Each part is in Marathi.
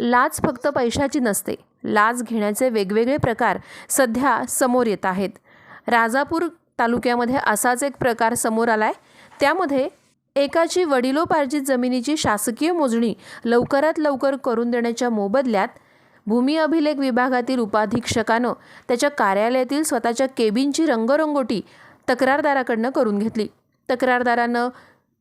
लाच फक्त पैशाची नसते. लाच घेण्याचे वेगवेगळे प्रकार सध्या समोर येत आहेत. राजापूर तालुक्यामध्ये असाच एक प्रकार समोर आलाय. त्यामध्ये एकाची वडिलोपार्जित जमिनीची शासकीय मोजणी लवकरात लवकर करून देण्याच्या मोबदल्यात भूमी अभिलेख विभागातील उपाधीक्षकानं त्याच्या कार्यालयातील स्वतःच्या केबिनची रंगरंगोटी तक्रारदाराकडनं करून घेतली. तक्रारदारानं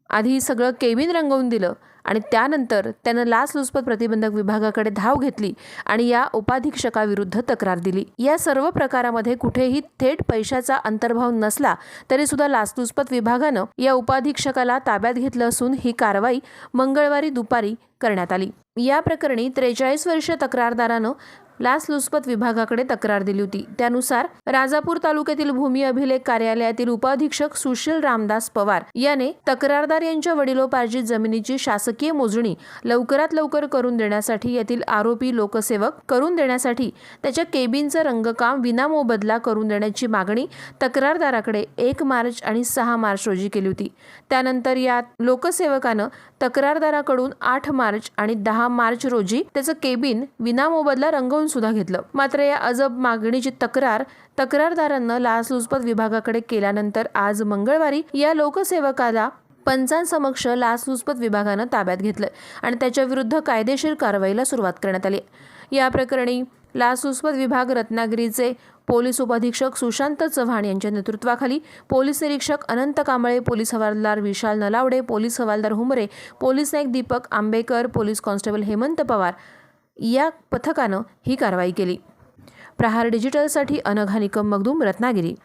आधी सगळं केबिन रंगवून दिलं. आणि त्यानंतर त्यानं लाचलुचपत प्रतिबंधक विभागाकडे धाव घेतली आणि या उपाधीक्षकाविरुद्ध तक्रार दिली. या सर्व प्रकारामध्ये कुठेही थेट पैशाचा अंतर्भाव नसला तरी सुद्धा लाचलुचपत विभागानं या उपाधीक्षकाला ताब्यात घेतलं असून ही कारवाई मंगळवारी दुपारी करण्यात आली. या प्रकरणी त्रेचाळीस वर्ष तक्रारदारानं लाचलुचपत विभागाकडे तक्रार दिली होती. त्यानुसार राजापूर तालुक्यातील भूमी अभिलेख कार्यालयातील उपाधीक्षक सुशील रामदास पवार याने तक्रारदार यांच्या वडिलोपार्जित जमिनीची शासकीय मोजणी लवकरात लवकर करून देण्यासाठी यातील आरोपी लोकसेवक करून देण्यासाठी त्याच्या केबिनचं रंगकाम विनामोबदला करून देण्याची मागणी तक्रारदाराकडे एक मार्च आणि सहा मार्च रोजी केली होती. त्यानंतर या लोकसेवकानं तक्रारदाराकडून आठ मार्च आणि दहा मार्च रोजी त्याचं केबिन विनामोबदला रंगवून सुद्धा घेतलं. मात्र या अजब मागणीची तक्रार तक्रारदारांनं लाचलुचपत विभागाकडे केल्यानंतर आज मंगळवारी या लोकसेवकाला पंचांसमक्ष लाचलुचपत विभागानं ताब्यात घेतलं आणि त्याच्या विरुद्ध कायदेशीर कारवाईला सुरुवात करण्यात आली. या प्रकरणी लाचलुचपत विभाग रत्नागिरीचे पोलीस उपाधीक्षक सुशांत चव्हाण यांच्या नेतृत्वाखाली पोलीस निरीक्षक अनंत कांबळे पोलीस हवालदार विशाल नलावडे पोलीस हवालदार Humre police Naik Deepak Ambekar police constable Hemant Pawar या पथकानं ही कारवाई केली. प्रहार डिजिटलसाठी अनघा निकम मगदूम रत्नागिरी.